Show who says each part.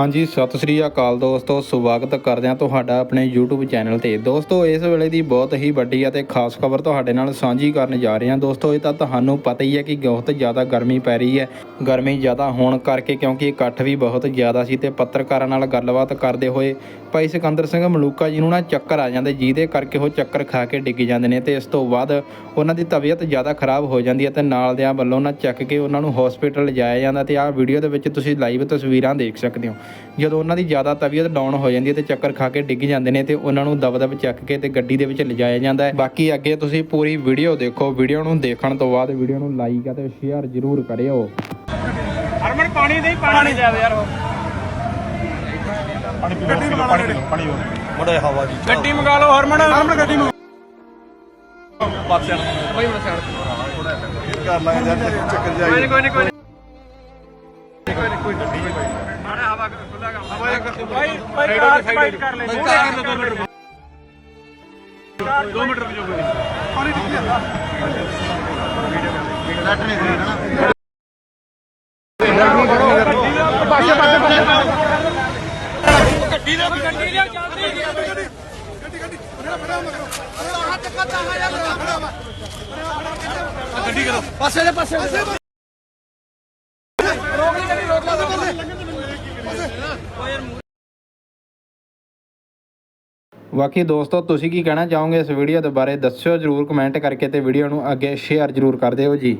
Speaker 1: ਹਾਂਜੀ, ਸਤਿ ਸ੍ਰੀ ਅਕਾਲ ਦੋਸਤੋ, ਸਵਾਗਤ ਕਰਦੇ ਹਾਂ ਤੁਹਾਡਾ ਆਪਣੇ YouTube ਚੈਨਲ ਤੇ। ਦੋਸਤੋ, ਇਸ ਵੇਲੇ ਦੀ ਬਹੁਤ ਹੀ ਵੱਡੀ ਅਤੇ ਖਾਸ ਖਬਰ ਤੁਹਾਡੇ ਨਾਲ ਸਾਂਝੀ ਕਰਨ ਜਾ ਰਹੇ ਹਾਂ। ਦੋਸਤੋ, ਇਹ ਤਾਂ ਤੁਹਾਨੂੰ ਪਤਾ ਹੀ ਹੈ ਕਿ ਬਹੁਤ ਜ਼ਿਆਦਾ ਗਰਮੀ ਪੈ ਰਹੀ ਹੈ। ਗਰਮੀ ਜ਼ਿਆਦਾ ਹੋਣ ਕਰਕੇ ਕਿਉਂਕਿ ਇਕੱਠ ਵੀ ਬਹੁਤ ਜ਼ਿਆਦਾ ਸੀ ਤੇ ਪੱਤਰਕਾਰਾਂ ਨਾਲ ਗੱਲਬਾਤ ਕਰਦੇ ਹੋਏ ਭਾਈ ਸਿਕੰਦਰ ਸਿੰਘ ਮਲੂਕਾ ਜੀ ਨੂੰ ਨਾ ਚੱਕਰ ਆ ਜਾਂਦੇ, ਜਿਹਦੇ ਕਰਕੇ ਉਹ ਚੱਕਰ ਖਾ ਕੇ ਡਿੱਗ ਜਾਂਦੇ ਨੇ ਤੇ ਇਸ ਤੋਂ ਬਾਅਦ ਉਹਨਾਂ ਦੀ ਤਬੀਅਤ ਜ਼ਿਆਦਾ ਖਰਾਬ ਹੋ ਜਾਂਦੀ ਹੈ ਤੇ ਨਾਲ ਦਿਆਂ ਵੱਲੋਂ ਨਾ ਚੱਕ ਕੇ ਉਹਨਾਂ ਨੂੰ ਹਸਪੀਟਲ ਲਿਜਾਇਆ ਜਾਂਦਾ ਤੇ ਆਹ ਵੀਡੀਓ ਦੇ ਵਿੱਚ ਤੁਸੀਂ ਲਾਈਵ ਤਸਵੀਰਾਂ ਦੇਖ ਸਕਦੇ ਹੋ। ਜਦੋਂ ਉਹਨਾਂ ਦੀ ਜ਼ਿਆਦਾ ਤਬੀਅਤ ਡਾਊਨ ਹੋ ਜਾਂਦੀ ਹੈ ਤੇ ਚੱਕਰ ਖਾ ਕੇ ਡਿੱਗ ਜਾਂਦੇ ਨੇ ਤੇ ਉਹਨਾਂ ਨੂੰ ਦਬ-ਦਬ ਚੱਕ ਕੇ ਤੇ ਗੱਡੀ ਦੇ ਵਿੱਚ ਲਿਜਾਇਆ ਜਾਂਦਾ ਹੈ। ਬਾਕੀ ਅੱਗੇ ਤੁਸੀਂ ਪੂਰੀ ਵੀਡੀਓ ਦੇਖੋ। ਵੀਡੀਓ ਨੂੰ ਦੇਖਣ ਤੋਂ ਬਾਅਦ ਵੀਡੀਓ ਨੂੰ ਲਾਈਕ ਅਤੇ ਸ਼ੇਅਰ ਜ਼ਰੂਰ ਕਰਿਓ।
Speaker 2: ਹਰਮਨ ਪਾਣੀ ਦੇ ਪਾਣੀ ਦੇ। ਯਾਰ
Speaker 3: ਪਾਣੀ ਪੀ ਗੱਡੀ ਮੰਗਾ ਪਾਣੀ ਪਾਣੀ ਬੜਾ ਹਵਾ ਜੀ
Speaker 2: ਗੱਡੀ ਮੰਗਾ ਲਓ ਹਰਮਨ। ਹਰਮਨ ਗੱਡੀ
Speaker 3: ਪਾਸੇ
Speaker 2: ਬਈ ਹੁਣ ਸਾਈਡ
Speaker 3: ਕਰ ਲਾਂਗੇ ਜਦ ਚੱਕਰ ਜਾਈ
Speaker 2: ਕੋਈ ਨਹੀਂ ਕੋਈ ਨਹੀਂ ਕੋਈ ਨਹੀਂ ਕੋਈ ਨਹੀਂ ਹਵਾ ਖੁੱਲਾ ਕੰਮ ਹਵਾ ਭਾਈ ਭਾਈ ਕਾਰ ਸਾਈਡ ਕਰ ਲੈ ਥੋੜੇ ਮੀਟਰ 2 ਮੀਟਰ ਵੀ ਜੋ
Speaker 3: ਪਾਣੀ ਟਿੱਕੀ ਜਾਂਦਾ
Speaker 2: ਗੱਡੀ ਦੇ ਗੱਡੀ। ਦੇ ਚੱਲਦੀ
Speaker 3: ਪਾਸੇ ਦੇ ਪਾਸੇ
Speaker 1: ਬਾਕੀ ਦੋਸਤੋ, ਤੁਸੀਂ ਕੀ ਕਹਿਣਾ ਚਾਹੋਗੇ ਇਸ ਵੀਡੀਓ ਦੇ ਬਾਰੇ? ਦੱਸਿਓ ਜ਼ਰੂਰ ਕਮੈਂਟ ਕਰਕੇ ਤੇ ਵੀਡੀਓ ਨੂੰ ਅੱਗੇ ਸ਼ੇਅਰ ਜ਼ਰੂਰ ਕਰ ਦਿਓ ਜੀ।